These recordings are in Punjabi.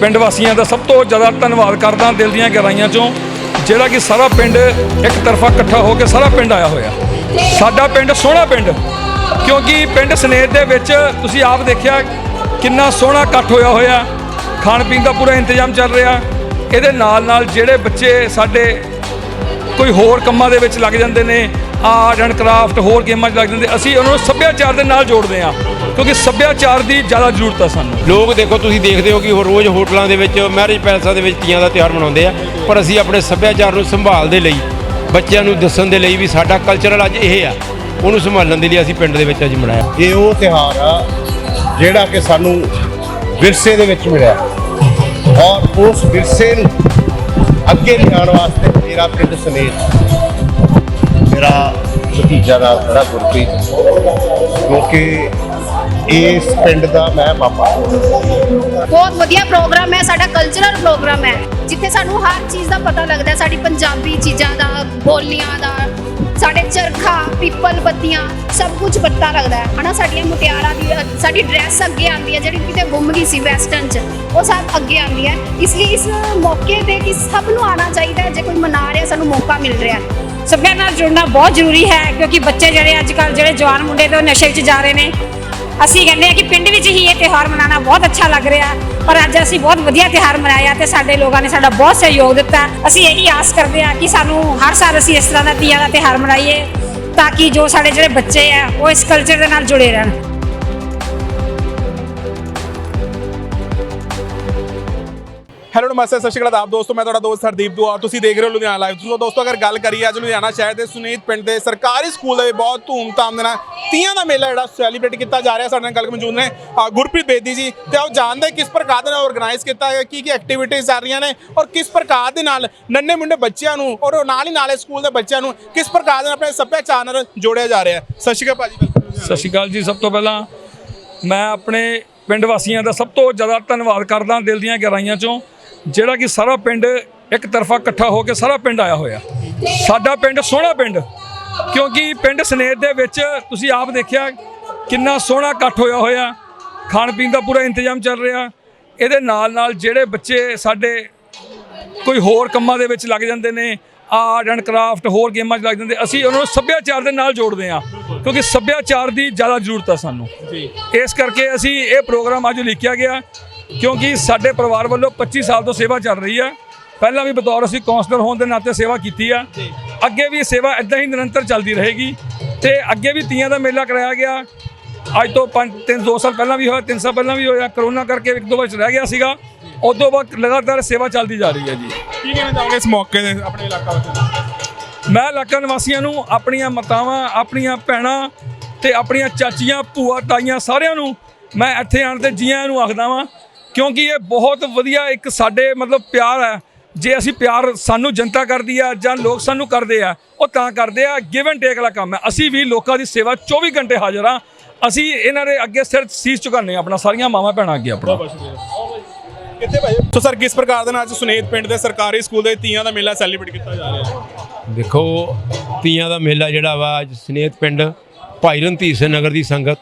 ਪਿੰਡ ਵਾਸੀਆਂ ਦਾ ਸਭ ਤੋਂ ਜ਼ਿਆਦਾ ਧੰਨਵਾਦ ਕਰਦਾ ਦਿਲ ਦੀਆਂ ਗਹਿਰਾਈਆਂ ਚੋਂ, ਜਿਹੜਾ ਕਿ ਸਾਰਾ ਪਿੰਡ ਇੱਕ ਤਰਫਾ ਇਕੱਠਾ ਹੋ ਕੇ ਸਾਰਾ ਪਿੰਡ ਆਇਆ ਹੋਇਆ। ਸਾਡਾ ਪਿੰਡ ਸੋਹਣਾ ਪਿੰਡ, ਕਿਉਂਕਿ ਪਿੰਡ ਸਨੇਤ ਦੇ ਵਿੱਚ ਤੁਸੀਂ ਆਪ ਦੇਖਿਆ ਕਿੰਨਾ ਸੋਹਣਾ ਇਕੱਠ ਹੋਇਆ ਹੋਇਆ। ਖਾਣ ਪੀਣ ਦਾ ਪੂਰਾ ਇੰਤਜ਼ਾਮ ਚੱਲ ਰਿਹਾ। ਇਹਦੇ ਨਾਲ ਨਾਲ ਜਿਹੜੇ ਬੱਚੇ ਸਾਡੇ ਕੋਈ ਹੋਰ ਕੰਮਾਂ ਦੇ ਵਿੱਚ ਲੱਗ ਜਾਂਦੇ ਨੇ ਆਰਟ ਐਂਡ ਕਰਾਫਟ ਹੋਰ ਗੇਮਾਂ 'ਚ ਲੱਗ ਜਾਂਦੇ ਅਸੀਂ ਉਹਨਾਂ ਨੂੰ ਸੱਭਿਆਚਾਰ ਦੇ ਨਾਲ ਜੋੜਦੇ ਹਾਂ ਕਿਉਂਕਿ ਸੱਭਿਆਚਾਰ ਦੀ ਜ਼ਿਆਦਾ ਜ਼ਰੂਰਤ ਹੈ ਸਾਨੂੰ। ਲੋਕ ਦੇਖੋ ਤੁਸੀਂ ਦੇਖਦੇ ਹੋ ਕਿ ਉਹ ਰੋਜ਼ ਹੋਟਲਾਂ ਦੇ ਵਿੱਚ ਮੈਰਿਜ ਪੈਲਸਾਂ ਦੇ ਵਿੱਚ ਤੀਆਂ ਦਾ ਤਿਉਹਾਰ ਮਨਾਉਂਦੇ ਆ ਪਰ ਅਸੀਂ ਆਪਣੇ ਸੱਭਿਆਚਾਰ ਨੂੰ ਸੰਭਾਲ ਦੇ ਲਈ ਬੱਚਿਆਂ ਨੂੰ ਦੱਸਣ ਦੇ ਲਈ ਵੀ ਸਾਡਾ ਕਲਚਰਲ ਅੱਜ ਇਹ ਆ ਉਹਨੂੰ ਸੰਭਾਲਣ ਦੇ ਲਈ ਅਸੀਂ ਪਿੰਡ ਦੇ ਵਿੱਚ ਅੱਜ ਮਨਾਇਆ। ਇਹ ਉਹ ਤਿਉਹਾਰ ਆ ਜਿਹੜਾ ਕਿ ਸਾਨੂੰ ਵਿਰਸੇ ਦੇ ਵਿੱਚ ਮਿਲਿਆ। ਔਰ ਉਸ ਵਿਰਸੇ ਨੂੰ ਅੱਗੇ ਲਿਜਾਣ ਵਾਸਤੇ ਮੇਰਾ ਪਿੰਡ ਸਨੇਹ ਮੇਰਾ ਭਤੀਜਾ ਦਾ ਬੜਾ ਗੁਰਪ੍ਰੀਤ ਕਿਉਂਕਿ ਇਸ ਪਿੰਡ ਦਾ ਮੈਂ ਮਾਪਾ ਬਹੁਤ ਵਧੀਆ ਪ੍ਰੋਗਰਾਮ ਹੈ, ਸਾਡਾ ਕਲਚਰਲ ਪ੍ਰੋਗਰਾਮ ਹੈ। ਜਿੱਥੇ ਸਾਨੂੰ ਹਰ ਚੀਜ਼ ਦਾ ਪਤਾ ਲੱਗਦਾ ਸਾਡੀ ਪੰਜਾਬੀ ਚੀਜ਼ਾਂ ਦਾ, ਬੋਲੀਆਂ ਦਾ ਸਾਡੇ ਚਰਖਾ ਪੀਪਲ ਬੱਤੀਆਂ ਸਭ ਕੁਝ ਪੱਤਾ ਲੱਗਦਾ ਹੈ। ਹਨਾ ਸਾਡੀਆਂ ਮੁਟਿਆਰਾਂ ਦੀ ਅ, ਸਾਡੀ ਡਰੈਸ ਅੱਗੇ ਆਉਂਦੀ ਹੈ ਜਿਹੜੀ ਕਿਤੇ ਗੁੰਮ ਗਈ ਸੀ ਵੈਸਟਰਨ ਚ ਉਹ ਸਭ ਅੱਗੇ ਆਉਂਦੀ ਹੈ। ਇਸ ਲਈ ਇਸ ਮੌਕੇ ਤੇ ਕਿ ਸਭ ਨੂੰ ਆਉਣਾ ਚਾਹੀਦਾ ਹੈ ਜੇ ਕੋਈ ਮਨਾ ਰਿਹਾ ਸਾਨੂੰ ਮੌਕਾ ਮਿਲ ਰਿਹਾ ਹੈ। ਸਭਿਆ ਨਾਲ ਜੁੜਨਾ ਬਹੁਤ ਜ਼ਰੂਰੀ ਹੈ ਕਿਉਂਕਿ ਬੱਚੇ ਜਿਹੜੇ ਅੱਜ ਕੱਲ ਜਿਹੜੇ ਜਵਾਨ ਮੁੰਡੇ ਤੇ ਉਹ ਨਸ਼ੇ ਵਿੱਚ ਜਾ ਰਹੇ ਨੇ ਅਸੀਂ ਕਹਿੰਦੇ ਆ ਕਿ ਪਿੰਡ ਵਿੱਚ ਹੀ ਇਹ ਤਿਉਹਾਰ ਮਨਾਉਣਾ ਬਹੁਤ ਅੱਛਾ ਲੱਗ ਰਿਹਾ। ਪਰ ਅੱਜ ਅਸੀਂ ਬਹੁਤ ਵਧੀਆ ਤਿਉਹਾਰ ਮਨਾਇਆ ਤੇ ਸਾਡੇ ਲੋਕਾਂ ਨੇ ਸਾਡਾ ਬਹੁਤ ਸਹਿਯੋਗ ਦਿੱਤਾ। ਅਸੀਂ ਇਹੀ ਆਸ ਕਰਦੇ ਆ ਕਿ ਸਾਨੂੰ ਹਰ ਸਾਲ ਅਸੀਂ ਇਸ ਤਰ੍ਹਾਂ ਦਾ ਤੀਆਂ ਦਾ ਤਿਉਹਾਰ ਮਨਾਈਏ ਤਾਂ ਕਿ ਜੋ ਸਾਡੇ ਜਿਹੜੇ ਬੱਚੇ ਆ, ਉਹ ਇਸ ਕਲਚਰ ਦੇ ਨਾਲ ਜੁੜੇ ਰਹਿਣ। ਹੈਲੋ ਨਮਸਤੇ, ਸਤਿ ਸ਼੍ਰੀ ਅਕਾਲ ਆਪ ਦੋਸਤੋ, ਮੈਂ ਤੁਹਾਡਾ ਦੋਸਤ ਹਰਦੀਪ ਦੁਆ ਤੁਸੀਂ ਦੇਖ ਰਹੇ ਹੋ ਲੁਧਿਆਣਾ ਲਾਈਵ ਸੋ ਦੋਸਤੋ, ਅਗਰ ਗੱਲ ਕਰੀਏ ਅੱਜ ਲੁਧਿਆਣਾ ਸ਼ਹਿਰ ਦੇ ਸੁਨੀਤ ਪਿੰਡ ਦੇ ਸਰਕਾਰੀ ਸਕੂਲ ਦੇ ਵਿੱਚ ਬਹੁਤ ਧੂਮ-ਧਾਮ ਦੇ ਨਾਲ ਤੀਆਂ ਦਾ ਮੇਲਾ ਜਿਹੜਾ ਸੈਲੀਬ੍ਰੇਟ ਕੀਤਾ ਜਾ ਰਿਹਾ। ਸਾਡੇ ਨਾਲ ਗੱਲ ਮੌਜੂਦ ਨੇ ਗੁਰਪ੍ਰੀਤ ਬੇਦੀ ਜੀ। ਤੇ ਉਹ ਜਾਣਦੇ ਕਿਸ ਪ੍ਰਕਾਰ ਦੇ ਨਾਲ ਆਰਗੇਨਾਈਜ਼ ਕੀਤਾ ਹੈ ਕੀ ਕੀ ਐਕਟੀਵਿਟੀਜ਼ ਆ ਰਹੀਆਂ ਨੇ ਔਰ ਕਿਸ ਪ੍ਰਕਾਰ ਦੇ ਨਾਲ ਨੰਨੇ ਮੁੰਡੇ ਬੱਚਿਆਂ ਨੂੰ ਔਰ ਨਾਲ ਹੀ ਨਾਲੇ ਸਕੂਲ ਦੇ ਬੱਚਿਆਂ ਨੂੰ ਕਿਸ ਪ੍ਰਕਾਰ ਦੇ ਨਾਲ ਆਪਣੇ ਸੱਭਿਆਚਾਰ ਨਾਲ ਜੋੜਿਆ ਜਾ ਰਿਹਾ। ਹੈ ਸਤਿ ਸ਼੍ਰੀ ਅਕਾਲ ਭਾਜੀ ਸਤਿ ਸ਼੍ਰੀ ਅਕਾਲ ਜੀ। ਸਭ ਤੋਂ ਪਹਿਲਾਂ ਮੈਂ ਆਪਣੇ ਪਿੰਡ ਵਾਸੀਆਂ ਦਾ ਸਭ ਤੋਂ ਜ਼ਿਆਦਾ ਧੰਨਵਾਦ ਕਰਦਾ ਦਿਲ ਦੀਆਂ ਗਹਿਰਾਈਆਂ ਚੋਂ। ਜਿਹੜਾ ਕਿ ਸਾਰਾ ਪਿੰਡ ਇੱਕ ਤਰਫਾ ਇਕੱਠਾ ਹੋ ਕੇ ਸਾਰਾ ਪਿੰਡ ਆਇਆ ਹੋਇਆ। ਸਾਡਾ ਪਿੰਡ ਸੋਹਣਾ ਪਿੰਡ ਕਿਉਂਕਿ ਪਿੰਡ ਸਨੇਤ ਦੇ ਵਿੱਚ ਤੁਸੀਂ ਆਪ ਦੇਖਿਆ ਕਿੰਨਾ ਸੋਹਣਾ ਇਕੱਠ ਹੋਇਆ ਹੋਇਆ। ਖਾਣ ਪੀਣ ਦਾ ਪੂਰਾ ਇੰਤਜ਼ਾਮ ਚੱਲ ਰਿਹਾ। ਇਹਦੇ ਨਾਲ ਨਾਲ ਜਿਹੜੇ ਬੱਚੇ ਸਾਡੇ ਕੋਈ ਹੋਰ ਕੰਮਾਂ ਦੇ ਵਿੱਚ ਲੱਗ ਜਾਂਦੇ ਨੇ ਆਰਟ ਐਂਡ ਕਰਾਫਟ ਹੋਰ ਗੇਮਾਂ 'ਚ ਲੱਗ ਜਾਂਦੇ ਅਸੀਂ ਉਹਨਾਂ ਨੂੰ ਸੱਭਿਆਚਾਰ ਦੇ ਨਾਲ ਜੋੜਦੇ ਹਾਂ ਕਿਉਂਕਿ ਸੱਭਿਆਚਾਰ ਦੀ ਜ਼ਿਆਦਾ ਜ਼ਰੂਰਤ ਹੈ ਸਾਨੂੰ। ਇਸ ਕਰਕੇ ਅਸੀਂ ਇਹ ਪ੍ਰੋਗਰਾਮ ਅੱਜ ਲਿਖਿਆ ਗਿਆ। ਕਿਉਂਕਿ ਸਾਡੇ ਪਰਿਵਾਰ ਵੱਲੋਂ 25 ਸਾਲ ਤੋਂ ਸੇਵਾ ਚੱਲ ਰਹੀ ਹੈ ਪਹਿਲਾਂ ਵੀ ਬਤੌਰ ਅਸੀਂ ਕਾਉਂਸਲਰ ਹੋਣ ਦੇ ਨਾਤੇ ਸੇਵਾ ਕੀਤੀ ਆ। ਅੱਗੇ ਵੀ ਸੇਵਾ ਇਦਾਂ ਹੀ ਨਿਰੰਤਰ ਚੱਲਦੀ ਰਹੇਗੀ ਤੇ ਅੱਗੇ ਵੀ ਤੀਆਂ ਦਾ ਮੇਲਾ ਕਰਾਇਆ ਗਿਆ। ਅੱਜ ਤੋਂ 5 3 2 ਸਾਲ ਪਹਿਲਾਂ ਵੀ ਹੋਇਆ 3 ਸਾਲ ਪਹਿਲਾਂ ਵੀ ਹੋਇਆ। ਕਰੋਨਾ ਕਰਕੇ ਇੱਕ ਦੋ ਵਾਰ ਰਹਿ ਗਿਆ ਸੀਗਾ। ਉਦੋਂ ਬਾਅਦ ਲਗਾਤਾਰ ਸੇਵਾ ਚੱਲਦੀ ਜਾ ਰਹੀ ਹੈ ਜੀ। ਕੀ ਕਹਿਣਾ ਚਾਹੋਗੇ ਇਸ ਮੌਕੇ ਤੇ ਆਪਣੇ ਇਲਾਕਾ ਵਿੱਚ ਮੈਂ ਇਲਾਕਾ ਨਿਵਾਸੀਆਂ ਨੂੰ ਆਪਣੀਆਂ ਮਾਤਾਵਾਂ ਆਪਣੀਆਂ ਭੈਣਾਂ ਤੇ ਆਪਣੀਆਂ ਚਾਚੀਆਂ ਭੂਆ ਤਾਈਆਂ ਸਾਰਿਆਂ ਨੂੰ ਮੈਂ ਇੱਥੇ ਆਣ ਤੇ ਜੀਆਂ ਨੂੰ ਆਖਦਾ ਵਾਂ ਕਿਉਂਕਿ ਇਹ ਬਹੁਤ ਵਧੀਆ ਇੱਕ ਸਾਡੇ ਮਤਲਬ ਪਿਆਰ ਹੈ। ਜੇ ਅਸੀਂ ਪਿਆਰ ਸਾਨੂੰ ਜਨਤਾ ਕਰਦੀ ਆ ਜਾਂ ਲੋਕ ਸਾਨੂੰ ਕਰਦੇ ਆ ਉਹ ਤਾਂ ਕਰਦੇ ਆ ਗਿਵ ਐਂਡ ਟੇਕ ਵਾਲਾ ਕੰਮ ਹੈ। ਅਸੀਂ ਵੀ ਲੋਕਾਂ ਦੀ ਸੇਵਾ 24 ਘੰਟੇ ਹਾਜ਼ਰ ਆ ਅਸੀਂ ਇਹਨਾਂ ਦੇ ਅੱਗੇ ਸਿਰ ਸੀਸ ਝੁਕਾਉਂਦੇ ਹਾਂ ਆਪਣਾ ਸਾਰੀਆਂ ਮਾਵਾਂ ਭੈਣਾਂ ਅੱਗੇ ਆਪਣਾ। ਕਿੱਥੇ ਭਾਈ? ਸੋ ਸਰ ਕਿਸ ਪ੍ਰਕਾਰ ਦੇ ਨਾਲ ਅੱਜ ਸੁਨੇਤ ਪਿੰਡ ਦੇ ਸਰਕਾਰੀ ਸਕੂਲ ਦੇ ਤੀਆਂ ਦਾ ਮੇਲਾ ਸੈਲੀਬ੍ਰੇਟ ਕੀਤਾ ਜਾ ਰਿਹਾ ਹੈ? ਦੇਖੋ ਤੀਆਂ ਦਾ ਮੇਲਾ ਜਿਹੜਾ ਵਾ ਅੱਜ ਸਨੇਤ ਪਿੰਡ ਭਾਈ ਰਣਧੀਰ ਸਿੰਘ ਨਗਰ ਦੀ ਸੰਗਤ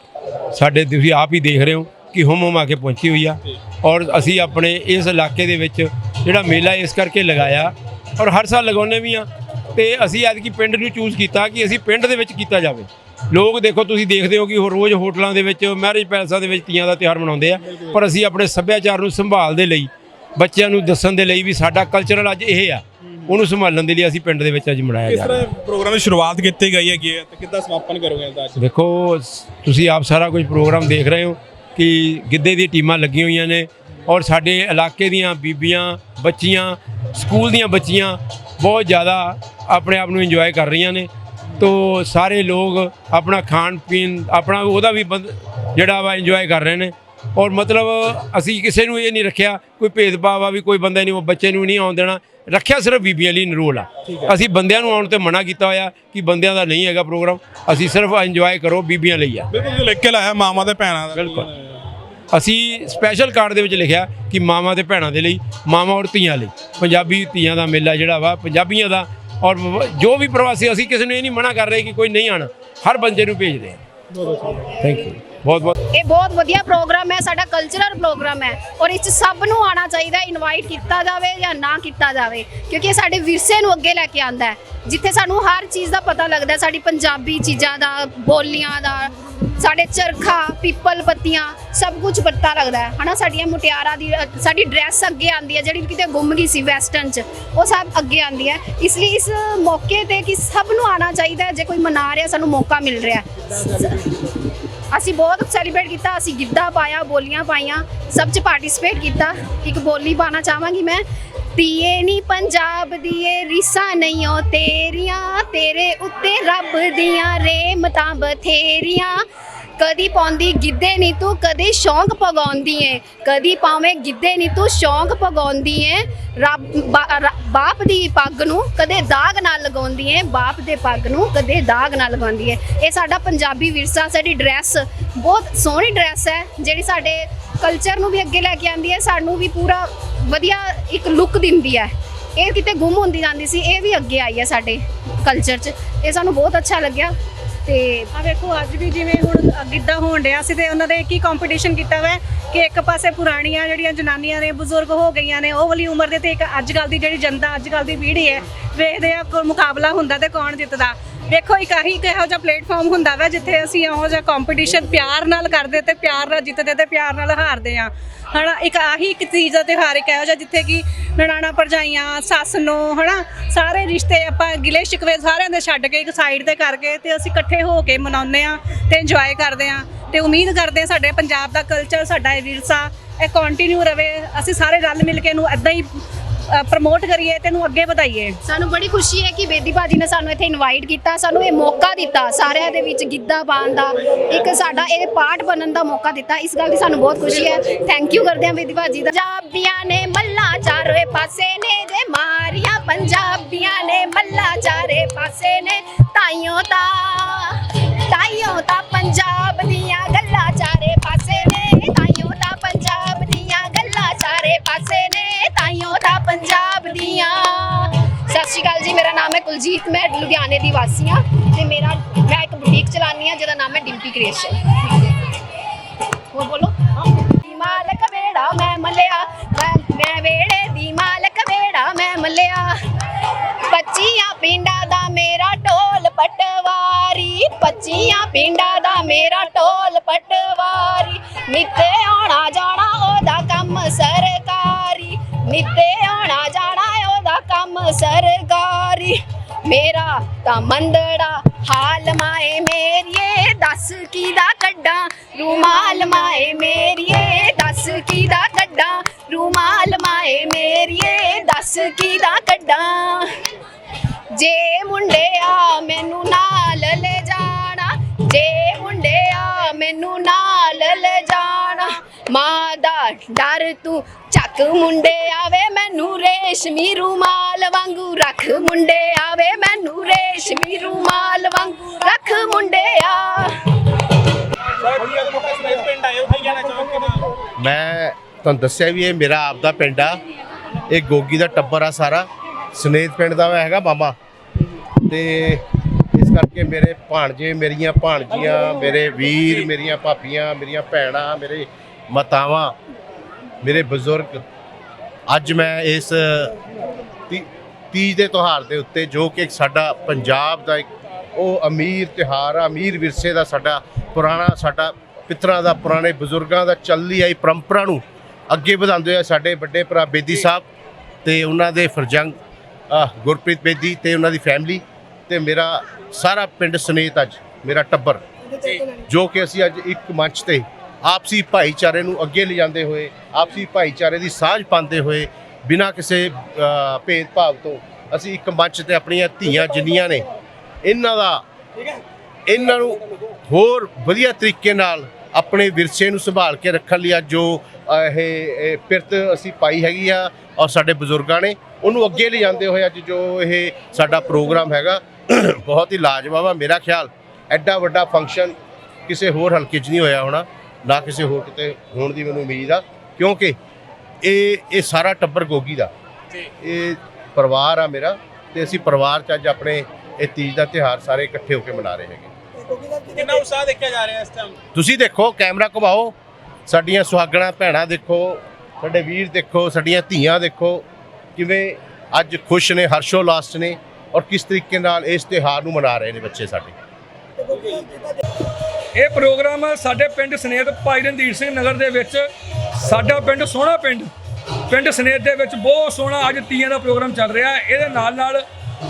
ਸਾਡੇ ਤੁਸੀਂ ਆਪ ਹੀ ਦੇਖ ਰਹੇ ਹੋ। ਕਿ ਹੁਮ ਹੁਮ ਆ ਕੇ ਪਹੁੰਚੀ ਹੋਈ ਆ। ਔਰ ਅਸੀਂ ਆਪਣੇ ਇਸ ਇਲਾਕੇ ਦੇ ਵਿੱਚ ਜਿਹੜਾ ਮੇਲਾ ਇਸ ਕਰਕੇ ਲਗਾਇਆ ਔਰ ਹਰ ਸਾਲ ਲਗਾਉਂਦੇ ਵੀ ਆ। ਤੇ ਅਸੀਂ ਐਤਕੀ ਪਿੰਡ ਨੂੰ ਚੂਜ਼ ਕੀਤਾ ਕਿ ਅਸੀਂ ਪਿੰਡ ਦੇ ਵਿੱਚ ਕੀਤਾ ਜਾਵੇ। ਲੋਕ ਦੇਖੋ ਤੁਸੀਂ ਦੇਖਦੇ ਹੋ ਕਿ ਉਹ ਰੋਜ਼ ਹੋਟਲਾਂ ਦੇ ਵਿੱਚ ਮੈਰਿਜ ਪੈਲਸਾਂ ਦੇ ਵਿੱਚ ਤੀਆਂ ਦਾ ਤਿਉਹਾਰ ਮਨਾਉਂਦੇ ਆ। ਪਰ ਅਸੀਂ ਆਪਣੇ ਸੱਭਿਆਚਾਰ ਨੂੰ ਸੰਭਾਲ ਦੇ ਲਈ ਬੱਚਿਆਂ ਨੂੰ ਦੱਸਣ ਦੇ ਲਈ ਵੀ ਸਾਡਾ ਕਲਚਰਲ ਅੱਜ ਇਹ ਆ। ਉਹਨੂੰ ਸੰਭਾਲਣ ਦੇ ਲਈ ਅਸੀਂ ਪਿੰਡ ਦੇ ਵਿੱਚ ਅੱਜ ਮਨਾਇਆ ਜਾ ਰਿਹਾ। ਤਰ੍ਹਾਂ ਪ੍ਰੋਗਰਾਮ ਦੀ ਸ਼ੁਰੂਆਤ ਕੀਤੀ ਗਈ ਹੈਗੀ ਹੈ ਤੇ ਕਿੱਦਾਂ ਸਮਾਪਨ ਕਰੋਗੇ ਅੱਜ ਦੇਖੋ ਤੁਸੀਂ ਆਪ ਸਾਰਾ ਕੁਝ ਪ੍ਰੋਗਰਾਮ ਦੇਖ ਰਹੇ ਹੋ। ਕਿ ਗਿੱਧੇ ਦੀ ਟੀਮਾਂ ਲੱਗੀਆਂ ਹੋਈਆਂ ਨੇ ਔਰ ਸਾਡੇ ਇਲਾਕੇ ਦੀਆਂ ਬੀਬੀਆਂ, ਬੱਚੀਆਂ, ਸਕੂਲ ਦੀਆਂ ਬੱਚੀਆਂ ਬਹੁਤ ਜ਼ਿਆਦਾ ਆਪਣੇ ਆਪ ਨੂੰ ਇੰਜੋਏ ਕਰ ਰਹੀਆਂ ਨੇ। ਤੋ ਸਾਰੇ ਲੋਕ ਆਪਣਾ ਖਾਣ ਪੀਣ ਆਪਣਾ ਉਹਦਾ ਵੀ ਬੰਦ- ਜਿਹੜਾ ਵਾ ਇੰਜੋਏ ਕਰ ਰਹੇ ਨੇ। ਔਰ ਮਤਲਬ ਅਸੀਂ ਕਿਸੇ ਨੂੰ ਇਹ ਨਹੀਂ ਰੱਖਿਆ ਕੋਈ ਭੇਦਭਾਵ ਆ ਵੀ ਕੋਈ ਬੰਦਾ ਨਹੀਂ ਉਹ ਬੱਚੇ ਨੂੰ ਨਹੀਂ ਆਉਣ ਦੇਣਾ। ਰੱਖਿਆ ਸਿਰਫ ਬੀਬੀਆਂ ਲਈ ਨਰੋਲ ਆ। ਅਸੀਂ ਬੰਦਿਆਂ ਨੂੰ ਆਉਣ ਤੇ ਮਨਾ ਕੀਤਾ ਹੋਇਆ ਕਿ ਬੰਦਿਆਂ ਦਾ ਨਹੀਂ ਹੈਗਾ ਪ੍ਰੋਗਰਾਮ ਅਸੀਂ ਸਿਰਫ ਇੰਜੋਏ ਕਰੋ ਬੀਬੀਆਂ ਲਈ ਆ। ਬਿਲਕੁਲ ਜੋ ਲਿਖ ਕੇ ਲਾਇਆ ਮਾਮਾ ਤੇ ਭੈਣਾਂ ਦਾ। ਬਿਲਕੁਲ। ਅਸੀਂ ਸਪੈਸ਼ਲ ਕਾਰਡ ਦੇ ਵਿੱਚ ਲਿਖਿਆ ਕਿ ਮਾਵਾਂ ਤੇ ਭੈਣਾਂ ਦੇ ਲਈ ਮਾਵਾਂ ਔਰ ਧੀਆਂ ਲਈ। ਪੰਜਾਬੀ ਧੀਆਂ ਦਾ ਮੇਲਾ ਜਿਹੜਾ ਵਾ ਪੰਜਾਬੀਆਂ ਦਾ। ਔਰ ਜੋ ਵੀ ਪ੍ਰਵਾਸੀ ਅਸੀਂ ਕਿਸੇ ਨੂੰ ਇਹ ਨਹੀਂ ਮਨਾ ਕਰ ਰਹੇ ਕਿ ਕੋਈ ਨਹੀਂ ਆਣਾ ਹਰ ਬੰਦੇ ਨੂੰ ਭੇਜਦੇ ਹਾਂ ਥੈਂਕ ਯੂ ਬਹੁਤ ਬਹੁਤ ਇਹ ਬਹੁਤ ਵਧੀਆ ਪ੍ਰੋਗਰਾਮ ਹੈ, ਸਾਡਾ ਕਲਚਰਲ ਪ੍ਰੋਗਰਾਮ ਹੈ ਔਰ ਇਸ 'ਚ ਸਭ ਨੂੰ ਆਉਣਾ ਚਾਹੀਦਾ ਇਨਵਾਈਟ ਕੀਤਾ ਜਾਵੇ ਜਾਂ ਨਾ ਕੀਤਾ ਜਾਵੇ, ਕਿਉਂਕਿ ਇਹ ਸਾਡੇ ਵਿਰਸੇ ਨੂੰ ਅੱਗੇ ਲੈ ਕੇ ਆਂਦਾ ਹੈ। ਜਿੱਥੇ ਸਾਨੂੰ ਹਰ ਚੀਜ਼ ਦਾ ਪਤਾ ਲੱਗਦਾ ਸਾਡੀ ਪੰਜਾਬੀ ਚੀਜ਼ਾਂ ਦਾ, ਬੋਲੀਆਂ ਦਾ, ਸਾਡੇ ਚਰਖਾ, ਪੀਪਲ ਪੱਤੀਆਂ, ਸਭ ਕੁਝ ਪਤਾ ਲੱਗਦਾ ਹੈ। ਹਨਾ, ਸਾਡੀਆਂ ਮੁਟਿਆਰਾਂ ਦੀ ਸਾਡੀ ਡਰੈਸ ਅੱਗੇ ਆਂਦੀ ਹੈ, ਜਿਹੜੀ ਕਿਤੇ ਗੁੰਮ ਗਈ ਸੀ ਵੈਸਟਰਨ 'ਚ, ਉਹ ਸਭ ਅੱਗੇ ਆਂਦੀ ਹੈ। ਇਸ ਲਈ ਇਸ ਮੌਕੇ ਤੇ ਕਿ ਸਭ ਨੂੰ ਆਉਣਾ ਚਾਹੀਦਾ ਜੇ ਕੋਈ ਮਨਾ ਰਿਹਾ, ਸਾਨੂੰ ਮੌਕਾ ਮਿਲ ਰਿਹਾ ਅਸੀਂ ਬਹੁਤ ਸੈਲੀਬ੍ਰੇਟ ਕੀਤਾ, ਅਸੀਂ ਗਿੱਧਾ ਪਾਇਆ, ਬੋਲੀਆਂ ਪਾਈਆਂ, ਸਭ 'ਚ ਪਾਰਟਿਸਿਪੇਟ ਕੀਤਾ। ਇੱਕ ਬੋਲੀ ਪਾਣਾ ਚਾਹਾਂਗੀ ਮੈਂ ਤੀਏ ਨੀ ਪੰਜਾਬ ਦੀਏ ਰੀਸਾਂ ਨਹੀਂ ਓ ਤੇਰੀਆਂ, ਤੇਰੇ ਉੱਤੇ ਰੱਬ ਦੀਆਂ ਰੇਮਤਾਂ ਬਥੇਰੀਆਂ। ਕਦੀ ਪਾਉਂਦੀ, ਗਿੱਧੇ ਨਹੀਂ ਤੂੰ ਕਦੀ ਸ਼ੌਂਕ ਪਗਾਉਂਦੀ ਏ। ਕਦੀ ਪਾਵੇਂ ਗਿੱਧੇ ਨਹੀਂ ਤੂੰ ਸ਼ੌਂਕ ਪਗਾਉਂਦੀ ਏ। ਰੱਬ, ਬਾ- ਬਾਪ ਦੀ ਪੱਗ ਨੂੰ ਕਦੇ ਦਾਗ ਨਾ ਲਗਾਉਂਦੀ ਏ। ਬਾਪ ਦੇ ਪੱਗ ਨੂੰ ਕਦੇ ਦਾਗ ਨਾ ਲਗਾਉਂਦੀ ਏ। ਇਹ ਸਾਡਾ ਪੰਜਾਬੀ ਵਿਰਸਾ, ਸਾਡੀ ਡਰੈਸ। ਬਹੁਤ ਸੋਹਣੀ ਡਰੈਸ ਹੈ, ਜਿਹੜੀ ਸਾਡੇ ਕਲਚਰ ਨੂੰ ਵੀ ਅੱਗੇ ਲੈ ਕੇ ਆਉਂਦੀ ਹੈ, ਸਾਨੂੰ ਵੀ ਪੂਰਾ ਵਧੀਆ ਇੱਕ ਲੁੱਕ ਦਿੰਦੀ ਹੈ। ਇਹ ਕਿਤੇ ਗੁੰਮ ਹੁੰਦੀ ਜਾਂਦੀ ਸੀ, ਇਹ ਵੀ ਅੱਗੇ ਆਈ ਹੈ ਸਾਡੇ ਕਲਚਰ 'ਚ। ਇਹ ਸਾਨੂੰ ਬਹੁਤ ਅੱਛਾ ਲੱਗਿਆ। ਤੇ ਆ ਵੇਖੋ, ਅੱਜ ਵੀ ਜਿਵੇਂ ਹੁਣ ਗਿੱਧਾ ਹੋਣ ਡਿਆ ਸੀ ਤੇ ਉਹਨਾਂ ਦੇ ਕੀ ਕੰਪੀਟੀਸ਼ਨ ਕੀਤਾ ਵਾ ਕਿ ਇੱਕ ਪਾਸੇ ਪੁਰਾਣੀਆਂ ਜਿਹੜੀਆਂ ਜਨਾਨੀਆਂ ਨੇ, ਬਜ਼ੁਰਗ ਹੋ ਗਈਆਂ ਨੇ, ਉਹ ਵਾਲੀ ਉਮਰ ਦੇ ਤੇ ਇੱਕ ਅੱਜ ਕੱਲ ਦੀ ਜਿਹੜੀ ਜਨਤਾ, ਅੱਜ ਕੱਲ ਦੀ ਪੀੜ੍ਹੀ ਹੈ, ਵੇਖਦੇ ਆ ਕੋਈ ਮੁਕਾਬਲਾ ਹੁੰਦਾ ਤੇ ਕੌਣ ਜਿੱਤਦਾ। ਵੇਖੋ, ਇੱਕ ਆਹੀ ਇੱਕ ਇਹੋ ਜਿਹਾ ਪਲੇਟਫਾਰਮ ਹੁੰਦਾ ਵਾ ਜਿੱਥੇ ਅਸੀਂ ਇਹੋ ਜਿਹਾ ਕੰਪੀਟੀਸ਼ਨ ਪਿਆਰ ਨਾਲ ਕਰਦੇ ਤੇ ਪਿਆਰ ਨਾਲ ਜਿੱਤਦੇ ਤੇ ਪਿਆਰ ਨਾਲ ਹਾਰਦੇ ਆ। ਹਨਾ, ਇੱਕ ਆਹੀ ਇੱਕ ਚੀਜ਼ ਦਾ ਤਿਉਹਾਰ ਇੱਕ ਇਹੋ ਜਿਹਾ ਜਿੱਥੇ ਕਿ ਨਨਾਣਾ ਭਰਜਾਈਆਂ, ਸੱਸ ਨੂੰ, ਹਨਾ, ਸਾਰੇ ਰਿਸ਼ਤੇ ਆਪਾਂ ਗਿਲੇ ਸ਼ਿਕਵੇ ਸਾਰਿਆਂ ਦੇ ਛੱਡ ਕੇ ਇੱਕ ਸਾਈਡ ਤੇ ਕਰਕੇ ਤੇ ਅਸੀਂ ਇਕੱਠੇ ਹੋ ਕੇ ਮਨਾਉਂਦੇ ਆ ਤੇ ਇੰਜੋਏ ਕਰਦੇ ਆ ਤੇ ਉਮੀਦ ਕਰਦੇ ਆ ਸਾਡੇ ਪੰਜਾਬ ਦਾ ਕਲਚਰ ਸਾਡਾ ਇਹ ਵਿਰਸਾ ਇਹ ਕੰਟੀਨਿਊ ਰਵੇ, ਅਸੀਂ ਸਾਰੇ ਰਲ ਮਿਲ ਕੇ ਇਹਨੂੰ ਇਦਾਂ ਹੀ ਪ੍ਰਮੋਟ ਕਰੀਏ ਤੇ ਇਹਨੂੰ ਅੱਗੇ ਵਧਾਈਏ। ਸਾਨੂੰ ਬੜੀ ਖੁਸ਼ੀ ਹੈ ਕਿ ਬੇਦੀ ਬਾਜੀ ਨੇ ਸਾਨੂੰ ਇੱਥੇ ਇਨਵਾਈਟ ਕੀਤਾ, ਸਾਨੂੰ ਇਹ ਮੌਕਾ ਦਿੱਤਾ, ਸਾਰਿਆਂ ਦੇ ਵਿੱਚ ਗਿੱਧਾ ਪਾਉਣ ਦਾ, ਇੱਕ ਸਾਡਾ ਇਹ ਪਾਰਟ ਬਣਨ ਦਾ ਮੌਕਾ ਦਿੱਤਾ। ਇਸ ਗੱਲ ਦੀ ਸਾਨੂੰ ਬਹੁਤ ਖੁਸ਼ੀ ਹੈ। ਥੈਂਕ ਯੂ ਕਰਦੇ ਹਾਂ ਬੇਦੀ ਬਾਜੀ ਦਾ। ਪੰਜਾਬੀਆਂ ਨੇ ਮੱਲਾ ਚਾਰੇ ਪਾਸੇ ਨੇ ਜੇ ਮਾਰੀਆਂ, ਪੰਜਾਬੀਆਂ ਨੇ ਮੱਲਾ ਚਾਰੇ ਪਾਸੇ ਨੇ, ਤਾਈਓ ਤਾਂ ਸ਼੍ਰੀ ਅਕਾਲ ਜੀ, ਮੇਰਾ ਨਾਮ ਹੈ ਕੁਲਜੀਤ, ਮੈਂ ਲੁਧਿਆਣੇ ਦੀ ਵਾਸੀ ਹਾਂ ਤੇ ਮੇਰਾ, ਮੈਂ ਇੱਕ ਬੁਟੀਕ ਚਲਾਉਂਦੀ ਆ ਜਿਹਦਾ ਨਾਮ ਹੈ ਡਿੰਪੀ ਕ੍ਰੀਏਸ਼ਨ। ਹੋਰ ਬੋਲੋ। ਮਾਲਕ ਵੇੜਾ ਮੈਂ ਮੱਲਿਆ, ਮੈਂ ਵੇੜੇ ਦੀ ਮਾਲਕ ਵੇੜਾ ਮੈਂ ਮੱਲਿਆ। ਪੱਚੀਆਂ ਪਿੰਡਾਂ ਦਾ ਮੇਰਾ ਢੋਲ ਪਟਵਾਰੀ, ਪੱਚੀਆਂ ਪਿੰਡਾਂ ਦਾ ਮੇਰਾ ਢੋਲ ਪਟਵਾਰੀ ਤਾਂ ਮੰਦੜਾ ਹਾਲ ਮਾਏ ਮੇਰੀਏ ਦੱਸ ਕੀਦਾ ਕੱਢਾਂ? ਰੂਮਾਲ ਮਾਏ ਮੇ ਮਾਂ ਦਾ ਡਰ ਤੂੰ ਚੱਕ ਮੁੰਡੇ ਆਵੇ ਮੈਨੂੰ ਰੇਸ਼ਮੀ ਰੁਮਾਲ ਵਾਂਗੂ ਰੱਖ ਮੁੰਡੇ ਆਵੇ ਮੈਨੂੰ ਰੇਸ਼ਮੀ ਰੁਮਾਲ ਵਾਂਗੂ ਰੱਖ ਦੇ ਕਹਿਣਾ ਚਾਹੋਗੇ ਮੈਂ ਤੁਹਾਨੂੰ ਦੱਸਿਆ ਵੀ ਇਹ ਮੇਰਾ ਆਪਦਾ ਪਿੰਡ ਆ। ਇਹ ਗੋਗੀ ਦਾ ਟੱਬਰ ਆ ਸਾਰਾ। ਸਨੇਤ ਪਿੰਡ ਦਾ ਮੈਂ ਹੈਗਾ ਮਾਮਾ। ਤੇ ਇਸ ਕਰਕੇ ਮੇਰੇ ਭਾਣਜੇ ਮੇਰੀਆਂ ਭਾਣਜੀਆਂ ਮੇਰੇ ਵੀਰ ਮੇਰੀਆਂ ਭਾਪੀਆਂ ਮੇਰੀਆਂ ਭੈਣਾਂ ਮੇਰੇ ਮਾਤਾਵਾਂ ਮੇਰੇ ਬਜ਼ੁਰਗ ਅੱਜ ਮੈਂ ਇਸ ਤੀਜ ਦੇ ਤਿਉਹਾਰ ਦੇ ਉੱਤੇ ਜੋ ਕਿ ਸਾਡਾ ਪੰਜਾਬ ਦਾ ਇੱਕ ਉਹ ਅਮੀਰ ਤਿਉਹਾਰ ਆ ਅਮੀਰ ਵਿਰਸੇ ਦਾ ਸਾਡਾ ਪੁਰਾਣਾ ਸਾਡਾ ਪਿਤਰਾਂ ਦਾ ਪੁਰਾਣੇ ਬਜ਼ੁਰਗਾਂ ਦਾ ਚੱਲਦੀ ਆਈ ਪਰੰਪਰਾ ਨੂੰ ਅੱਗੇ ਵਧਾਉਂਦੇ ਹੋਏ ਸਾਡੇ ਵੱਡੇ ਭਰਾ ਬੇਦੀ ਸਾਹਿਬ ਤੇ ਉਹਨਾਂ ਦੇ ਫਰਜੰਗ ਗੁਰਪ੍ਰੀਤ ਬੇਦੀ ਤੇ ਉਹਨਾਂ ਦੀ ਫੈਮਿਲੀ ਤੇ ਮੇਰਾ ਸਾਰਾ ਪਿੰਡ ਸਨੇਤ ਅੱਜ ਮੇਰਾ ਟੱਬਰ। ਜੋ ਕਿ ਅਸੀਂ ਅੱਜ ਇੱਕ ਮੰਚ ਤੇ ਆਪਸੀ ਭਾਈਚਾਰੇ ਨੂੰ ਅੱਗੇ ਲਿਜਾਂਦੇ ਹੋਏ ਆਪਸੀ ਭਾਈਚਾਰੇ ਦੀ ਸਾਂਝ ਪਾਉਂਦੇ ਹੋਏ ਬਿਨਾਂ ਕਿਸੇ ਭੇਦਭਾਵ ਤੋਂ ਅਸੀਂ ਇੱਕ ਮੰਚ ਤੇ ਆਪਣੀਆਂ ਧੀਆਂ ਜਿੰਨੀਆਂ ਨੇ ਇਹਨਾਂ ਦਾ ਇਹਨਾਂ ਨੂੰ ਹੋਰ ਵਧੀਆ ਤਰੀਕੇ ਨਾਲ ਆਪਣੇ ਵਿਰਸੇ ਨੂੰ ਸੰਭਾਲ ਕੇ ਰੱਖਣ ਲਈ ਅੱਜ ਜੋ ਇਹ ਪਿਰਤ ਅਸੀਂ ਪਾਈ ਹੈਗੀ ਆ ਔਰ ਸਾਡੇ ਬਜ਼ੁਰਗਾਂ ਨੇ ਉਹਨੂੰ ਅੱਗੇ ਲਿਜਾਂਦੇ ਹੋਏ ਅੱਜ ਜੋ ਇਹ ਸਾਡਾ ਪ੍ਰੋਗਰਾਮ ਹੈਗਾ ਬਹੁਤ ਹੀ ਲਾਜਵਾਬ ਆ ਮੇਰਾ ਖਿਆਲ। ਐਡਾ ਵੱਡਾ ਫੰਕਸ਼ਨ ਕਿਸੇ ਹੋਰ ਹਲਕੇ 'ਚ ਨਹੀਂ ਹੋਇਆ ਹੋਣਾ। ਨਾ ਕਿਸੇ ਹੋਰ ਕਿਤੇ ਹੋਣ ਦੀ ਮੈਨੂੰ ਉਮੀਦ ਆ ਕਿਉਂਕਿ ਇਹ ਇਹ ਸਾਰਾ ਟੱਬਰ ਗੋਗੀ ਦਾ। ਇਹ ਪਰਿਵਾਰ ਆ ਮੇਰਾ ਤੇ ਅਸੀਂ ਪਰਿਵਾਰ 'ਚ ਅੱਜ ਆਪਣੇ ਇਹ ਤੀਜ ਦਾ ਤਿਉਹਾਰ ਸਾਰੇ ਇਕੱਠੇ ਹੋ ਕੇ ਮਨਾ ਰਹੇ ਹੈਗੇ। ਕਿੰਨਾ ਉਤਸ਼ਾਹ ਦੇਖਿਆ ਜਾ ਰਿਹਾ ਇਸ ਟਾਈਮ ਤੁਸੀਂ ਦੇਖੋ ਕੈਮਰਾ ਘੁਮਾਓ ਸਾਡੀਆਂ ਸੁਹਾਗਣਾ ਭੈਣਾਂ ਦੇਖੋ ਸਾਡੇ ਵੀਰ ਦੇਖੋ ਸਾਡੀਆਂ ਧੀਆਂ ਦੇਖੋ ਕਿਵੇਂ ਅੱਜ ਖੁਸ਼ ਨੇ ਹਰਸ਼ੋਲਾਸ 'ਚ ਨੇ ਔਰ ਕਿਸ ਤਰੀਕੇ ਨਾਲ ਇਸ ਤਿਉਹਾਰ ਨੂੰ ਮਨਾ ਰਹੇ ਨੇ ਬੱਚੇ ਸਾਡੇ। ਇਹ ਪ੍ਰੋਗਰਾਮ ਸਾਡੇ ਪਿੰਡ ਸਨੇਤ ਭਾਈ ਰਣਧੀਰ ਸਿੰਘ ਨਗਰ ਦੇ ਵਿੱਚ, ਸਾਡਾ ਪਿੰਡ ਸੋਹਣਾ ਪਿੰਡ ਪਿੰਡ ਸਨੇਤ ਦੇ ਵਿੱਚ ਬਹੁਤ ਸੋਹਣਾ ਅੱਜ ਤੀਆਂ ਦਾ ਪ੍ਰੋਗਰਾਮ ਚੱਲ ਰਿਹਾ। ਇਹਦੇ ਨਾਲ ਨਾਲ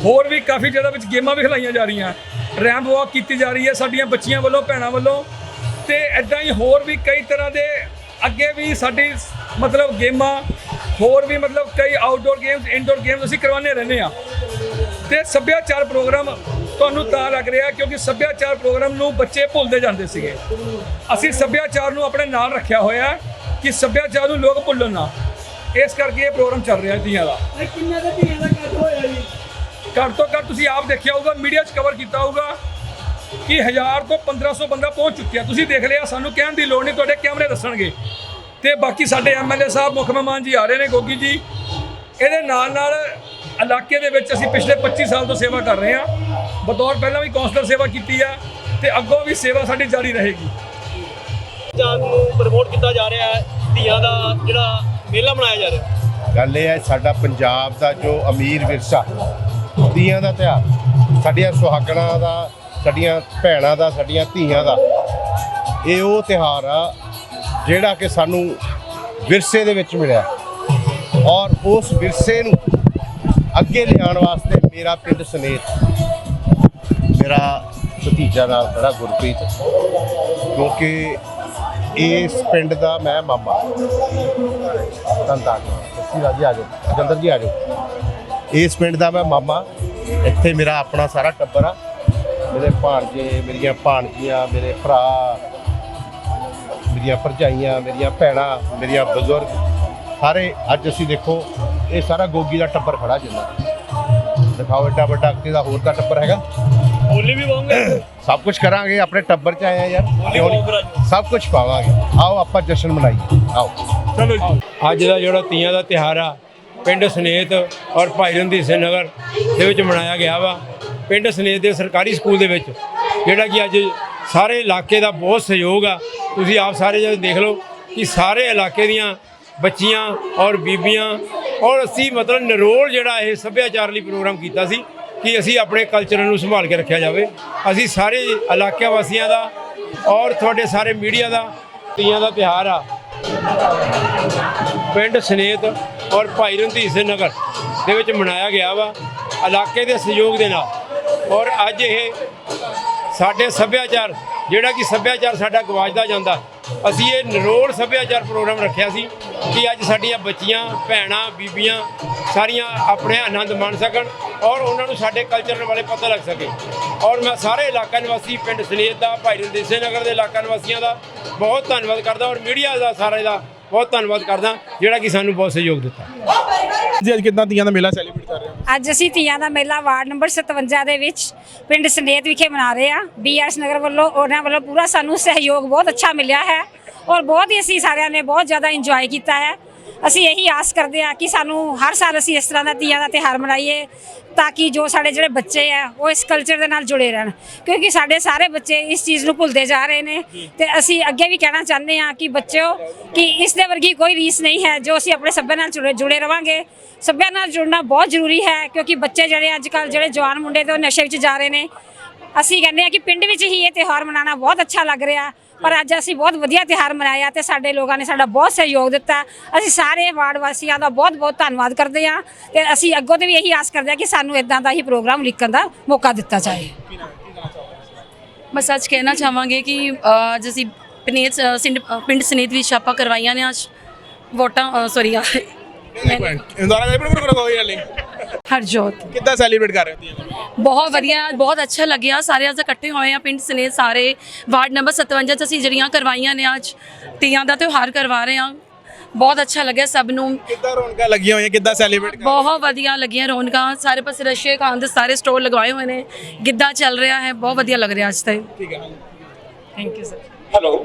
ਹੋਰ ਵੀ ਕਾਫੀ ਜਗ੍ਹਾ ਵਿੱਚ ਗੇਮਾਂ ਵੀ ਖਿਲਾਈਆਂ ਜਾ ਰਹੀਆਂ। ਰੈਂਪ ਵਾਕ ਕੀਤੀ ਜਾ ਰਹੀ ਹੈ ਸਾਡੀਆਂ ਬੱਚੀਆਂ ਵੱਲੋਂ, ਭੈਣਾਂ ਵੱਲੋਂ। ਤੇ ਐਦਾਂ ਹੀ ਹੋਰ ਵੀ ਕਈ ਤਰ੍ਹਾਂ ਦੇ ਅੱਗੇ ਵੀ ਸਾਡੀ ਮਤਲਬ ਗੇਮਾਂ, ਹੋਰ ਵੀ ਮਤਲਬ ਕਈ ਆਊਟਡੋਰ ਗੇਮਸ ਇਨਡੋਰ ਗੇਮਸ ਅਸੀਂ ਕਰਵਾਉਂਦੇ ਰਹਿੰਦੇ ਆ ਤੇ ਸੱਭਿਆਚਾਰ ਪ੍ਰੋਗਰਾਮ ਤੁਹਾਨੂੰ ਤਾਂ ਲੱਗ ਰਿਹਾ ਕਿਉਂਕਿ ਸੱਭਿਆਚਾਰ ਪ੍ਰੋਗਰਾਮ ਨੂੰ ਬੱਚੇ ਭੁੱਲਦੇ ਜਾਂਦੇ ਸੀਗੇ। ਅਸੀਂ ਸੱਭਿਆਚਾਰ ਨੂੰ ਆਪਣੇ ਨਾਲ ਰੱਖਿਆ ਹੋਇਆ ਕਿ ਸੱਭਿਆਚਾਰ ਨੂੰ ਲੋਕ ਭੁੱਲਣ ਨਾ। ਇਸ ਕਰਕੇ ਇਹ ਪ੍ਰੋਗਰਾਮ ਚੱਲ ਰਿਹਾ ਤੀਆਂ ਦਾ। ਕਿੰਨਾ ਦਾ ਧੀਆਂ ਦਾ ਕੱਟ ਹੋਇਆ ਜੀ? ਘੱਟ ਤੋਂ ਘੱਟ ਤੁਸੀਂ ਆਪ ਦੇਖਿਆ ਹੋਊਗਾ ਮੀਡੀਆ 'ਚ ਕਵਰ ਕੀਤਾ ਹੋਊਗਾ ਕਿ 1000 ਤੋਂ 1500 ਬੰਦਾ ਪਹੁੰਚ ਚੁੱਕਿਆ। ਤੁਸੀਂ ਦੇਖ ਲਿਆ ਸਾਨੂੰ ਕਹਿਣ ਦੀ ਲੋੜ ਨਹੀਂ ਤੁਹਾਡੇ ਕੈਮਰੇ ਦੱਸਣਗੇ। ਤੇ ਬਾਕੀ ਸਾਡੇ ਐਮਐਲਏ ਸਾਹਿਬ ਮੁੱਖ ਮਹਿਮਾਨ ਜੀ ਆ ਰਹੇ ਨੇ ਗੋਗੀ ਜੀ। ਇਹਦੇ ਨਾਲ ਨਾਲ ਇਲਾਕੇ ਦੇ ਵਿੱਚ ਅਸੀਂ ਪਿਛਲੇ 25 ਸਾਲ ਤੋਂ ਸੇਵਾ ਕਰ ਰਹੇ ਹਾਂ। ਬਤੌਰ ਪਹਿਲਾਂ ਵੀ ਕਾਉਂਸਲਰ ਸੇਵਾ ਕੀਤੀ ਆ ਤੇ ਅੱਗੋਂ ਵੀ ਸੇਵਾ ਸਾਡੀ ਜਾਰੀ ਰਹੇਗੀ। ਜਾਨ ਨੂੰ ਪ੍ਰਮੋਟ ਕੀਤਾ ਜਾ ਰਿਹਾ ਹੈ ਧੀਆਂ ਦਾ ਜਿਹੜਾ ਮੇਲਾ ਮਨਾਇਆ ਜਾ ਰਿਹਾ ਗੱਲ ਇਹ ਹੈ ਸਾਡਾ ਪੰਜਾਬ ਦਾ ਜੋ ਅਮੀਰ ਵਿਰਸਾ ਤੀਆਂ ਦਾ ਤਿਉਹਾਰ ਸਾਡੀਆਂ ਸੁਹਾਗਣਾਂ ਦਾ ਸਾਡੀਆਂ ਭੈਣਾਂ ਦਾ ਸਾਡੀਆਂ ਧੀਆਂ ਦਾ ਇਹ ਉਹ ਤਿਉਹਾਰ ਆ ਜਿਹੜਾ ਕਿ ਸਾਨੂੰ ਵਿਰਸੇ ਦੇ ਵਿੱਚ ਮਿਲਿਆ ਔਰ ਉਸ ਵਿਰਸੇ ਨੂੰ ਅੱਗੇ ਲਿਆਉਣ ਵਾਸਤੇ ਮੇਰਾ ਪਿੰਡ ਸਨੇਤ ਮੇਰਾ ਭਤੀਜਾ ਨਾਲ ਖੜਾ ਗੁਰਪ੍ਰੀਤ। ਕਿਉਂਕਿ ਇਸ ਪਿੰਡ ਦਾ ਮੈਂ ਮਾਮਾ। ਤੰਤਾ ਸੱਚੀ ਰਾਜੀ ਆ ਜਾਓ। ਜੰਦਰ ਜੀ ਆ ਜਾਓ। ਇਸ ਪਿੰਡ ਦਾ ਮੈਂ ਮਾਮਾ। ਇੱਥੇ ਮੇਰਾ ਆਪਣਾ ਸਾਰਾ ਟੱਬਰ ਆ। ਮੇਰੇ ਭਾਣਜੇ, ਮੇਰੀਆਂ ਭਾਣਜੀਆਂ, ਮੇਰੇ ਭਰਾ, ਮੇਰੀਆਂ ਭਰਜਾਈਆਂ, ਮੇਰੀਆਂ ਭੈਣਾਂ, ਮੇਰੀਆਂ ਬਜ਼ੁਰਗ। ਸਾਰੇ ਅੱਜ ਅਸੀਂ ਦੇਖੋ, ਇਹ ਸਾਰਾ ਗੋਗੀ ਦਾ ਟੱਬਰ ਖੜਾ ਜਿੰਨਾ। ਦਿਖਾਓ ਏਡਾ ਵੱਡਾ ਅੱਗੇ ਹੋਰ ਦਾ ਟੱਬਰ ਹੈਗਾ। ਬੋਲੀ ਵੀ ਪਾਉਂਗੇ। ਸਭ ਕੁਝ ਕਰਾਂਗੇ ਆਪਣੇ ਟੱਬਰ 'ਚ ਆਏ ਆ ਯਾਰ? ਸਭ ਕੁਝ ਪਾਵਾਂਗੇ। ਆਓ ਆਪਾਂ ਜਸ਼ਨ ਮਨਾਈਏ। ਆਓ। ਚਲੋ ਜੀ। ਅੱਜ ਦਾ ਜਿਹੜਾ ਤੀਆਂ ਦਾ ਤਿਹਾਰ ਆ ਪਿੰਡ ਸਨੇਤ ਔਰ ਭਾਈ ਰਣਧੀਰ ਸਿੰਘ ਨਗਰ ਦੇ ਵਿੱਚ ਮਨਾਇਆ ਗਿਆ ਵਾ। ਪਿੰਡ ਸਨੇਤ ਦੇ ਸਰਕਾਰੀ ਸਕੂਲ ਦੇ ਵਿੱਚ ਜਿਹੜਾ ਕਿ ਅੱਜ ਸਾਰੇ ਇਲਾਕੇ ਦਾ ਬਹੁਤ ਸਹਿਯੋਗ ਆ। ਤੁਸੀਂ ਆਪ ਸਾਰੇ ਜਦ ਦੇਖ ਲਓ ਕਿ ਸਾਰੇ ਇਲਾਕੇ ਦੀਆਂ ਬੱਚੀਆਂ ਔਰ ਬੀਬੀਆਂ ਔਰ ਅਸੀਂ ਮਤਲਬ ਨਿਰੋਲ ਜਿਹੜਾ ਇਹ ਸੱਭਿਆਚਾਰ ਲਈ ਪ੍ਰੋਗਰਾਮ ਕੀਤਾ ਸੀ ਕਿ ਅਸੀਂ ਆਪਣੇ ਕਲਚਰ ਨੂੰ ਸੰਭਾਲ ਕੇ ਰੱਖਿਆ ਜਾਵੇ। ਅਸੀਂ ਸਾਰੇ ਇਲਾਕੇ ਵਾਸੀਆਂ ਦਾ ਔਰ ਤੁਹਾਡੇ ਸਾਰੇ ਮੀਡੀਆ ਦਾ ਤੀਆਂ ਦਾ ਤਿਹਾਰ ਆ। ਪਿੰਡ ਸਨੇਤ ਔਰ ਭਾਈ ਰਣਧੀਰ ਸਿੰਘ ਨਗਰ ਦੇ ਵਿੱਚ ਮਨਾਇਆ ਗਿਆ ਵਾ, ਇਲਾਕੇ ਦੇ ਸਹਿਯੋਗ ਦੇ ਨਾਲ। ਔਰ ਅੱਜ ਇਹ ਸਾਡੇ ਸੱਭਿਆਚਾਰ, ਜਿਹੜਾ ਕਿ ਸੱਭਿਆਚਾਰ ਸਾਡਾ ਗਵਾਚਦਾ ਜਾਂਦਾ, ਅਸੀਂ ਇਹ ਨਿਰੋਲ ਸੱਭਿਆਚਾਰ ਪ੍ਰੋਗਰਾਮ ਰੱਖਿਆ ਸੀ ਕਿ ਅੱਜ ਸਾਡੀਆਂ ਬੱਚੀਆਂ, ਭੈਣਾਂ, ਬੀਬੀਆਂ ਸਾਰੀਆਂ ਆਪਣੇ ਆਨੰਦ ਮਾਣ ਸਕਣ। ਔਰ ਉਹਨਾਂ ਨੂੰ ਸਾਡੇ ਕਲਚਰ ਬਾਰੇ ਪਤਾ ਲੱਗ ਸਕੇ। ਔਰ ਮੈਂ ਸਾਰੇ ਇਲਾਕਾ ਨਿਵਾਸੀ ਪਿੰਡ ਸਨੇਤ ਦਾ ਭਾਈ ਰਣਜੀਤ ਸਿੰਘ ਨਗਰ ਦੇ ਇਲਾਕਾ ਨਿਵਾਸੀਆਂ ਦਾ ਬਹੁਤ ਧੰਨਵਾਦ ਕਰਦਾ ਔਰ ਮੀਡੀਆ ਦਾ ਸਾਰੇ ਦਾ ਬਹੁਤ ਧੰਨਵਾਦ ਕਰਦਾ ਜਿਹੜਾ ਕਿ ਸਾਨੂੰ ਬਹੁਤ ਸਹਿਯੋਗ ਦਿੱਤਾ। ਜੀ ਅੱਜ ਕਿਦਾਂ ਧੀਆਂ ਦਾ ਮੇਲਾ ਸੈਲੀਬ੍ਰੇਟ ਕਰ ਰਹੇ ਹੋ? ਅੱਜ ਅਸੀਂ ਤੀਆਂ ਦਾ ਮੇਲਾ ਵਾਰਡ ਨੰਬਰ 57 ਦੇ ਵਿੱਚ ਪਿੰਡ ਸੰਦੇਤ ਵਿਖੇ ਮਨਾ ਰਹੇ ਹਾਂ। ਬੀਆਰਐਸ ਨਗਰ ਵੱਲੋਂ ਉਹਨਾਂ ਵੱਲੋਂ ਪੂਰਾ ਸਾਨੂੰ ਸਹਿਯੋਗ ਬਹੁਤ ਅੱਛਾ ਮਿਲਿਆ ਹੈ ਔਰ ਬਹੁਤ ਹੀ ਅਸੀਂ ਸਾਰਿਆਂ ਨੇ ਬਹੁਤ ਜ਼ਿਆਦਾ ਇੰਜੋਏ ਕੀਤਾ ਹੈ। ਅਸੀਂ ਇਹੀ ਆਸ ਕਰਦੇ ਹਾਂ ਕਿ ਸਾਨੂੰ ਹਰ ਸਾਲ ਅਸੀਂ ਇਸ ਤਰ੍ਹਾਂ ਦਾ ਤੀਆਂ ਦਾ ਤਿਉਹਾਰ ਮਨਾਈਏ ਤਾਂ ਕਿ ਜੋ ਸਾਡੇ ਜਿਹੜੇ ਬੱਚੇ ਆ, ਉਹ ਇਸ ਕਲਚਰ ਦੇ ਨਾਲ ਜੁੜੇ ਰਹਿਣ। ਕਿਉਂਕਿ ਸਾਡੇ ਸਾਰੇ ਬੱਚੇ ਇਸ ਚੀਜ਼ ਨੂੰ ਭੁੱਲਦੇ ਜਾ ਰਹੇ ਨੇ ਤੇ ਅਸੀਂ ਅੱਗੇ ਵੀ ਕਹਿਣਾ ਚਾਹੁੰਦੇ ਹਾਂ ਕਿ ਬੱਚਿਓ, ਕਿ ਇਸ ਦੇ ਵਰਗੀ ਕੋਈ ਰੀਸ ਨਹੀਂ ਹੈ ਜੋ ਅਸੀਂ ਆਪਣੇ ਸੱਭਿਆ ਨਾਲ ਜੁੜੇ ਜੁੜੇ ਰਵਾਂਗੇ। ਸੱਭਿਆ ਨਾਲ ਜੁੜਨਾ ਬਹੁਤ ਜ਼ਰੂਰੀ ਹੈ ਕਿਉਂਕਿ ਬੱਚੇ ਜਿਹੜੇ ਅੱਜ ਕੱਲ ਜਿਹੜੇ ਜਵਾਨ ਮੁੰਡੇ ਤੇ ਉਹ ਨਸ਼ੇ ਵਿੱਚ ਜਾ ਰਹੇ ਨੇ। ਅਸੀਂ ਕਹਿੰਦੇ ਆ ਕਿ ਪਿੰਡ ਵਿੱਚ ਹੀ ਇਹ ਤਿਉਹਾਰ ਮਨਾਉਣਾ ਬਹੁਤ ਅੱਛਾ ਲੱਗ ਰਿਹਾ। ਪਰ ਅੱਜ ਅਸੀਂ ਬਹੁਤ ਵਧੀਆ ਤਿਉਹਾਰ ਮਨਾਇਆ ਤੇ ਸਾਡੇ ਲੋਕਾਂ ਨੇ ਸਾਡਾ ਬਹੁਤ ਸਹਿਯੋਗ ਦਿੱਤਾ। ਅਸੀਂ ਸਾਰੇ ਵਾਰਡ ਵਾਸੀਆਂ ਦਾ ਬਹੁਤ ਬਹੁਤ ਧੰਨਵਾਦ ਕਰਦੇ ਹਾਂ ਤੇ ਅਸੀਂ ਅੱਗੋਂ ਤੇ ਵੀ ਇਹੀ ਆਸ ਕਰਦੇ ਹਾਂ ਕਿ ਸਾਨੂੰ ਇਦਾਂ ਦਾ ਹੀ ਪ੍ਰੋਗਰਾਮ ਲਿਖਣ ਦਾ ਮੌਕਾ ਦਿੱਤਾ ਜਾਏ। ਬਸ ਅੱਜ ਕਹਿਣਾ ਚਾਹਾਂਗੇ ਕਿ ਅੱਜ ਅਸੀਂ ਪਨੇਤ ਪਿੰਡ ਸਨੇਤ ਵਿੱਚ ਛਾਪਾ ਕਰਵਾਈਆਂ ਨੇ ਅੱਜ। ਵੋਟਾਂ ਸੌਰੀ ਦੁਆਰਾ ਗੱਲ ਬਿਲਕੁਲ ਕਰੋ ਕੋਈ ਗੱਲ ਨਹੀਂ ਹਰਜੋਤ। ਕਿੱਦਾਂ ਸੈਲੀਬ੍ਰੇਟ ਕਰ ਰਹੇ ਹੋ? ਬਹੁਤ ਵਧੀਆ ਬਹੁਤ ਅੱਛਾ ਲੱਗਿਆ। ਸਾਰੇ ਅੱਜ ਇਕੱਠੇ ਹੋਏ ਆ ਪਿੰਡ ਸਨੇਤ ਸਾਰੇ। ਵਾਰਡ ਨੰਬਰ 57 ਚ ਅਸੀਂ ਜਿਹੜੀਆਂ ਕਰਵਾਈਆਂ ਨੇ ਅੱਜ ਤੀਆਂ ਦਾ ਤਿਉਹਾਰ ਕਰਵਾ ਰਹੇ ਹਾਂ। ਬਹੁਤ ਅੱਛਾ ਲੱਗਿਆ ਸਭ ਨੂੰ। ਕਿੱਦਾਂ ਰੌਣਕਾਂ ਲੱਗੀਆਂ ਹੋਈਆਂ? ਕਿੱਦਾਂ ਸੈਲੀਬ੍ਰੇਟ ਕਰ ਬਹੁਤ ਵਧੀਆ ਲੱਗੀਆਂ ਰੌਣਕਾਂ। ਸਾਰੇ ਪਾਸੇ ਰਸ਼ੇ ਖਾਨ ਦੇ ਸਾਰੇ ਸਟੋਰ ਲਗਵਾਏ ਹੋਏ ਨੇ। ਗਿੱਧਾ ਚੱਲ ਰਿਹਾ ਹੈ। ਬਹੁਤ ਵਧੀਆ ਲੱਗ ਰਿਹਾ ਅੱਜ ਤਾਂ। ਠੀਕ ਹੈ ਥੈਂਕ ਯੂ ਸਰ ਹੈਲੋ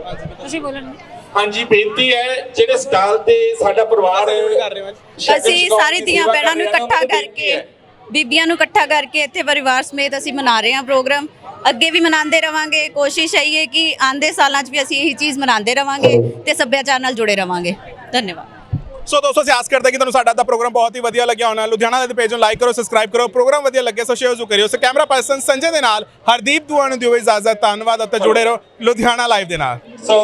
ਤੁਸੀਂ ਬੋਲਣ ਹਾਂਜੀ ਬੇਨਤੀ ਹੈ ਜਿਹੜੇ ਸਟਾਲ ਤੇ ਸਾਡਾ ਪਰਿਵਾਰ ਕਰ ਰਹੇ ਹੋ ਅੱਜ? ਸ਼ਗਨ ਅਸੀਂ ਸਾਰੀ ਧੀਆਂ ਭੈਣਾਂ ਨੂੰ ਇਕੱਠਾ ਕਰਕੇ। ਬੀਬੀਆਂ ਨੂੰ ਇਕੱਠਾ ਕਰਕੇ ਇੱਥੇ ਪਰਿਵਾਰ ਸਮੇਤ ਅਸੀਂ ਮਨਾ ਰਹੇ ਹਾਂ ਪ੍ਰੋਗਰਾਮ। ਅੱਗੇ ਵੀ ਮਨਾਉਂਦੇ ਰਵਾਂਗੇ ਕੋਸ਼ਿਸ਼ ਇਹੀ ਹੈ ਕਿ ਆਂਦੇ ਸਾਲਾਂ 'ਚ ਵੀ ਅਸੀਂ ਇਹੀ ਚੀਜ਼ ਮਨਾਉਂਦੇ ਰਵਾਂਗੇ ਤੇ ਸੱਭਿਆਚਾਰ ਨਾਲ ਜੁੜੇ ਰਵਾਂਗੇ। ਧੰਨਵਾਦ। ਸੋ ਦੋਸਤੋ ਅਸੀਂ ਆਸ ਕਰਦੇ ਹਾਂ ਕਿ ਤੁਹਾਨੂੰ ਸਾਡਾ ਦਾ ਪ੍ਰੋਗਰਾਮ ਬਹੁਤ ਹੀ ਵਧੀਆ ਲੱਗਿਆ ਹੋਣਾ। ਲੁਧਿਆਣਾ ਦੇ ਪੇਜ ਨੂੰ ਲਾਈਕ ਕਰੋ ਸਬਸਕ੍ਰਾਈਬ ਕਰੋ ਪ੍ਰੋਗਰਾਮ ਵਧੀਆ ਲੱਗੇ ਸੋ ਸ਼ੇਅਰ ਜ਼ਰੂਰ ਕਰਿਓ। ਸੋ ਕੈਮਰਾ ਪਰਸਨ ਸੰਜੇ ਦੇ ਨਾਲ ਹਰਦੀਪ ਦੁਆ ਨੂੰ ਦਿਓ ਇਜਾਜ਼ਤ। ਧੰਨਵਾਦ ਅਤੇ ਜੁੜੇ ਰਹੋ। ਲੁਧਿਆਣਾ ਲਾਈਵ ਦੇ ਨਾਲ। ਸੋ